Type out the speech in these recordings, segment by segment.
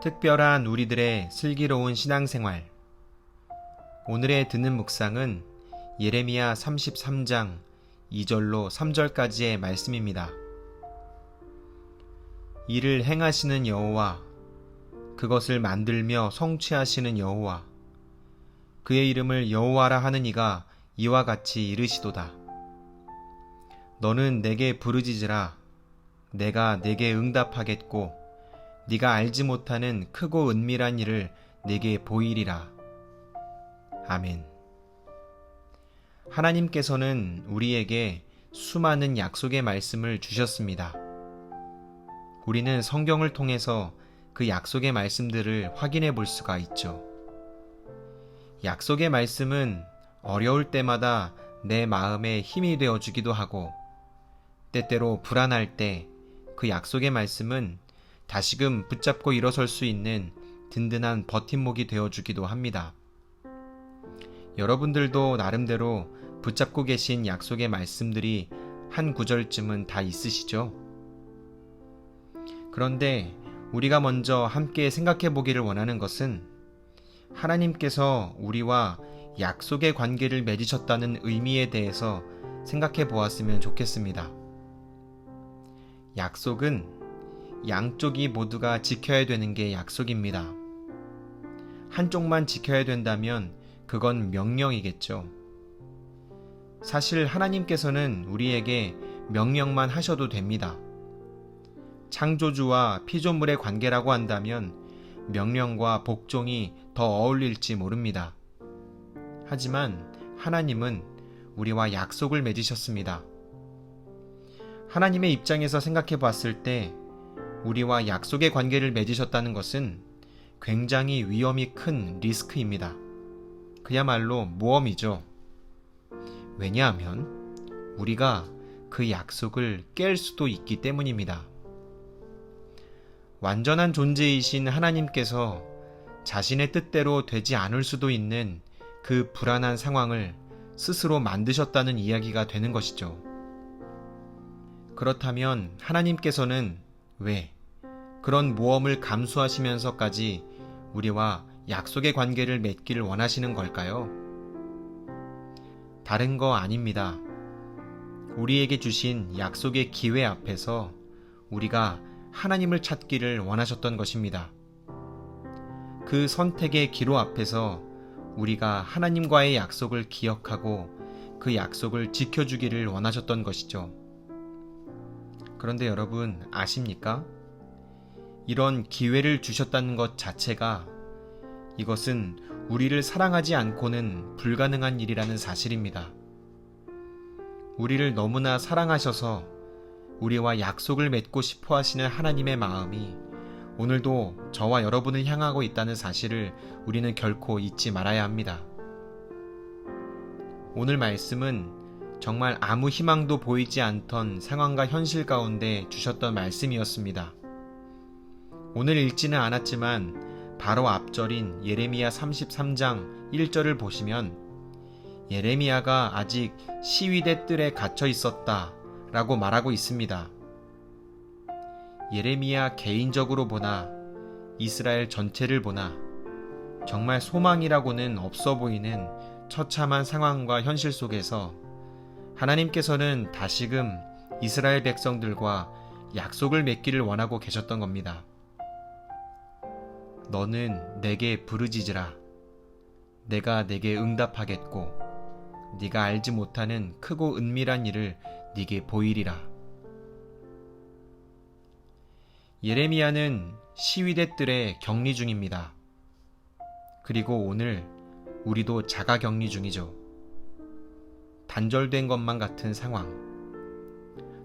특별한 우리들의 슬기로운 신앙생활. 오늘의 듣는 묵상은 예레미야 33장 2절로 3절까지의 말씀입니다. 이를 행하시는 여호와, 그것을 만들며 성취하시는 여호와, 그의 이름을 여호와라 하는 이가 이와 같이 이르시도다. 너는 내게 부르짖으라. 내가 내게 응답하겠고, 네가 알지 못하는 크고 은밀한 일을 내게 보이리라. 아멘. 하나님께서는 우리에게 수많은 약속의 말씀을 주셨습니다. 우리는 성경을 통해서 그 약속의 말씀들을 확인해 볼 수가 있죠. 약속의 말씀은 어려울 때마다 내 마음에 힘이 되어 주기도 하고, 때때로 불안할 때 그 약속의 말씀은 다시금 붙잡고 일어설 수 있는 든든한 버팀목이 되어 주기도 합니다. 여러분들도 나름대로 붙잡고 계신 약속의 말씀들이 한 구절쯤은 다 있으시죠? 그런데 우리가 먼저 함께 생각해 보기를 원하는 것은 하나님께서 우리와 약속의 관계를 맺으셨다는 의미에 대해서 생각해 보았으면 좋겠습니다. 약속은 양쪽이 모두가 지켜야 되는 게 약속입니다. 한쪽만 지켜야 된다면 그건 명령이겠죠. 사실 하나님께서는 우리에게 명령만 하셔도 됩니다. 창조주와 피조물의 관계라고 한다면 명령과 복종이 더 어울릴지 모릅니다. 하지만 하나님은 우리와 약속을 맺으셨습니다. 하나님의 입장에서 생각해 봤을 때 우리와 약속의 관계를 맺으셨다는 것은 굉장히 위험이 큰 리스크입니다. 그야말로 모험이죠. 왜냐하면 우리가 그 약속을 깰 수도 있기 때문입니다. 완전한 존재이신 하나님께서 자신의 뜻대로 되지 않을 수도 있는 그 불안한 상황을 스스로 만드셨다는 이야기가 되는 것이죠. 그렇다면 하나님께서는 왜 그런 모험을 감수하시면서까지 우리와 약속의 관계를 맺기를 원하시는 걸까요? 다른 거 아닙니다. 우리에게 주신 약속의 기회 앞에서 우리가 하나님을 찾기를 원하셨던 것입니다. 그 선택의 기로 앞에서 우리가 하나님과의 약속을 기억하고 그 약속을 지켜주기를 원하셨던 것이죠. 그런데 여러분 아십니까? 이런 기회를 주셨다는 것 자체가 이것은 우리를 사랑하지 않고는 불가능한 일이라는 사실입니다. 우리를 너무나 사랑하셔서 우리와 약속을 맺고 싶어 하시는 하나님의 마음이 오늘도 저와 여러분을 향하고 있다는 사실을 우리는 결코 잊지 말아야 합니다. 오늘 말씀은 정말 아무 희망도 보이지 않던 상황과 현실 가운데 주셨던 말씀이었습니다. 오늘 읽지는 않았지만 바로 앞절인 예레미야 33장 1절을 보시면 예레미야가 아직 시위대 뜰에 갇혀 있었다 라고 말하고 있습니다. 예레미야 개인적으로 보나 이스라엘 전체를 보나 정말 소망이라고는 없어 보이는 처참한 상황과 현실 속에서 하나님께서는 다시금 이스라엘 백성들과 약속을 맺기를 원하고 계셨던 겁니다. 너는 내게 부르짖으라. 내가 내게 응답하겠고, 네가 알지 못하는 크고 은밀한 일을 네게 보이리라. 예레미야는 시위대들의 격리 중입니다. 그리고 오늘 우리도 자가 격리 중이죠. 단절된 것만 같은 상황,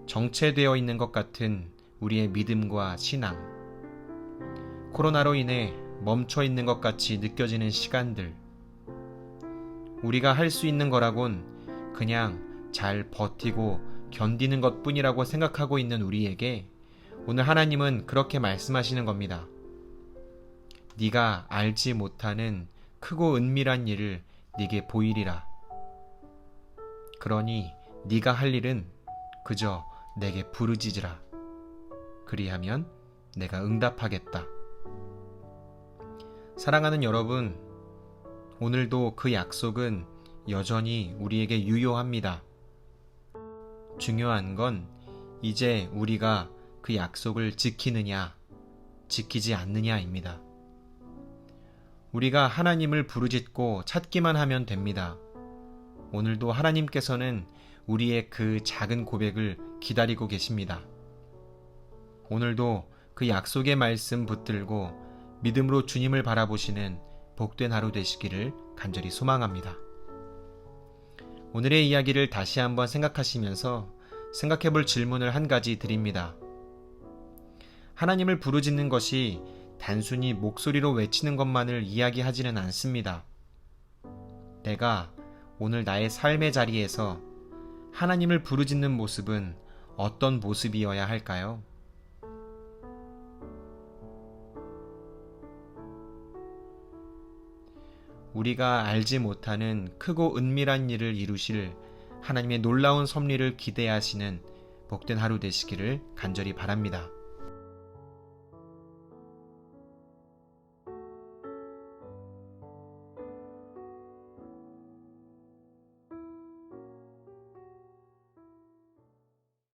정체되어 있는 것 같은 우리의 믿음과 신앙, 코로나로 인해 멈춰 있는 것 같이 느껴지는 시간들, 우리가 할 수 있는 거라곤 그냥 잘 버티고 견디는 것 뿐이라고 생각하고 있는 우리에게 오늘 하나님은 그렇게 말씀하시는 겁니다. 네가 알지 못하는 크고 은밀한 일을 네게 보이리라. 그러니 네가 할 일은 그저 내게 부르짖으라. 그리하면 내가 응답하겠다. 사랑하는 여러분, 오늘도 그 약속은 여전히 우리에게 유효합니다. 중요한 건 이제 우리가 그 약속을 지키느냐, 지키지 않느냐입니다. 우리가 하나님을 부르짖고 찾기만 하면 됩니다. 오늘도 하나님께서는 우리의 그 작은 고백을 기다리고 계십니다. 오늘도 그 약속의 말씀 붙들고 믿음으로 주님을 바라보시는 복된 하루 되시기를 간절히 소망합니다. 오늘의 이야기를 다시 한번 생각하시면서 생각해 볼 질문을 한 가지 드립니다. 하나님을 부르짖는 것이 단순히 목소리로 외치는 것만을 이야기하지는 않습니다. 내가 오늘 나의 삶의 자리에서 하나님을 부르짖는 모습은 어떤 모습이어야 할까요? 우리가 알지 못하는 크고 은밀한 일을 이루실 하나님의 놀라운 섭리를 기대하시는 복된 하루 되시기를 간절히 바랍니다.